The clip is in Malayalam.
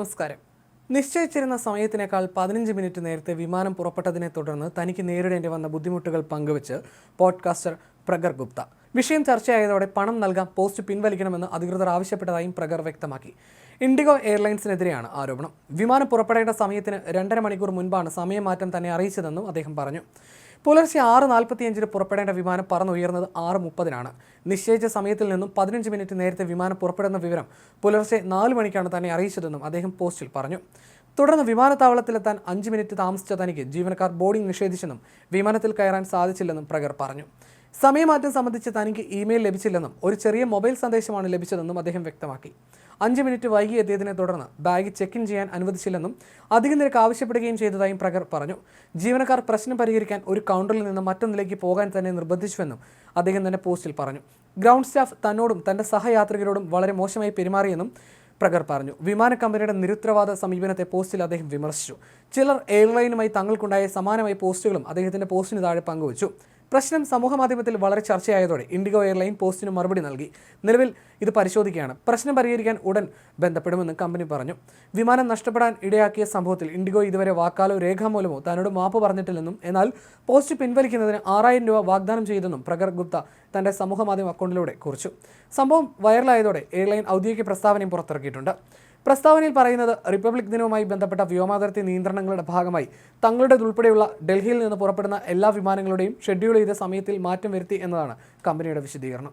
നമസ്കാരം. നിശ്ചയിച്ചിരുന്ന സമയത്തിനേക്കാൾ പതിനഞ്ച് മിനിറ്റ് നേരത്തെ വിമാനം പുറപ്പെട്ടതിനെ തുടർന്ന് തനിക്ക് നേരിടേണ്ടി വന്ന ബുദ്ധിമുട്ടുകൾ പങ്കുവച്ച് പോഡ്കാസ്റ്റർ പ്രഗർ ഗുപ്ത. വിഷയം ചർച്ചയായതോടെ പണം നൽകാൻ പോസ്റ്റ് പിൻവലിക്കണമെന്ന് അധികൃതർ ആവശ്യപ്പെട്ടതായും പ്രഗർ വ്യക്തമാക്കി. ഇൻഡിഗോ എയർലൈൻസിനെതിരെയാണ് ആരോപണം. വിമാനം പുറപ്പെടേണ്ട സമയത്തിന് രണ്ടര മണിക്കൂർ മുൻപാണ് സമയമാറ്റം തന്നെ അറിയിച്ചതെന്നും അദ്ദേഹം പറഞ്ഞു. പുലർച്ചെ ആറ് നാൽപ്പത്തിയഞ്ചിന് പുറപ്പെടേണ്ട വിമാനം പറന്നുയർന്നത് ആറ് മുപ്പതിനാണ്. നിശ്ചയിച്ച സമയത്തിൽ നിന്നും പതിനഞ്ച് മിനിറ്റ് നേരത്തെ വിമാനം പുറപ്പെടുന്ന വിവരം പുലർച്ചെ നാല് മണിക്കാണ് തന്നെ അറിയിച്ചതെന്നും അദ്ദേഹം പോസ്റ്റിൽ പറഞ്ഞു. തുടർന്ന് വിമാനത്താവളത്തിലെത്താൻ അഞ്ച് മിനിറ്റ് താമസിച്ച തനിക്ക് ജീവനക്കാർ ബോർഡിംഗ് നിഷേധിച്ചെന്നും വിമാനത്തിൽ കയറാൻ സാധിച്ചില്ലെന്നും പ്രഗർ പറഞ്ഞു. സമയമാറ്റം സംബന്ധിച്ച് തനിക്ക് ഇമെയിൽ ലഭിച്ചില്ലെന്നും ഒരു ചെറിയ മൊബൈൽ സന്ദേശമാണ് ലഭിച്ചതെന്നും അദ്ദേഹം വ്യക്തമാക്കി. അഞ്ച് മിനിറ്റ് വൈകി എത്തിയതിനെ തുടർന്ന് ബാഗ് ചെക്ക് ഇൻ ചെയ്യാൻ അനുവദിച്ചില്ലെന്നും അധിക നിരക്ക് ആവശ്യപ്പെടുകയും ചെയ്തതായും പ്രകർ പറഞ്ഞു. ജീവനക്കാർ പ്രശ്നം പരിഹരിക്കാൻ ഒരു കൗണ്ടറിൽ നിന്ന് മറ്റൊന്നിലേക്ക് പോകാൻ തന്നെ നിർബന്ധിച്ചുവെന്നും അദ്ദേഹം തന്നെ പോസ്റ്റിൽ പറഞ്ഞു. ഗ്രൗണ്ട് സ്റ്റാഫ് തന്നോടും തന്റെ സഹയാത്രികരോടും വളരെ മോശമായി പെരുമാറിയെന്നും പ്രകർ പറഞ്ഞു. വിമാന കമ്പനിയുടെ നിരുത്തരവാദ സമീപനത്തെ പോസ്റ്റിൽ അദ്ദേഹം വിമർശിച്ചു. ചിലർ എയർലൈനുമായി തങ്ങൾക്കുണ്ടായ സമാനമായ പോസ്റ്റുകളും അദ്ദേഹത്തിന്റെ പോസ്റ്റിന് താഴെ പങ്കുവച്ചു. പ്രശ്നം സമൂഹമാധ്യമത്തിൽ വളരെ ചർച്ചയായതോടെ ഇൻഡിഗോ എയർലൈൻ പോസ്റ്റിന് മറുപടി നൽകി. നിലവിൽ ഇത് പരിശോധിക്കുകയാണ്. പ്രശ്നം പരിഹരിക്കാൻ ഉടൻ ബന്ധപ്പെടുമെന്ന് കമ്പനി പറഞ്ഞു. വിമാനം നഷ്ടപ്പെടാൻ ഇടയാക്കിയ സംഭവത്തിൽ ഇൻഡിഗോ ഇതുവരെ വാക്കാലോ രേഖാമൂലമോ തന്നോട് മാപ്പ് പറഞ്ഞിട്ടില്ലെന്നും എന്നാൽ പോസ്റ്റ് പിൻവലിക്കുന്നതിന് ആറായിരം രൂപ വാഗ്ദാനം ചെയ്തെന്നും പ്രഗർ ഗുപ്ത തന്റെ സമൂഹമാധ്യമ അക്കൗണ്ടിലൂടെ കുറിച്ചു. സംഭവം വൈറലായതോടെ എയർലൈൻ ഔദ്യോഗിക പ്രസ്താവനയും പുറത്തിറക്കിയിട്ടുണ്ട്. പ്രസ്താവനയിൽ പറയുന്നത് റിപ്പബ്ലിക് ദിനവുമായി ബന്ധപ്പെട്ട വ്യോമാതിർത്തി നിയന്ത്രണങ്ങളുടെ ഭാഗമായി തങ്ങളുടേതുൾപ്പെടെയുള്ള ഡൽഹിയിൽ നിന്ന് പുറപ്പെടുന്ന എല്ലാ വിമാനങ്ങളുടെയും ഷെഡ്യൂൾ ചെയ്ത സമയത്തിൽ മാറ്റം വരുത്തി എന്നതാണ് കമ്പനിയുടെ വിശദീകരണം.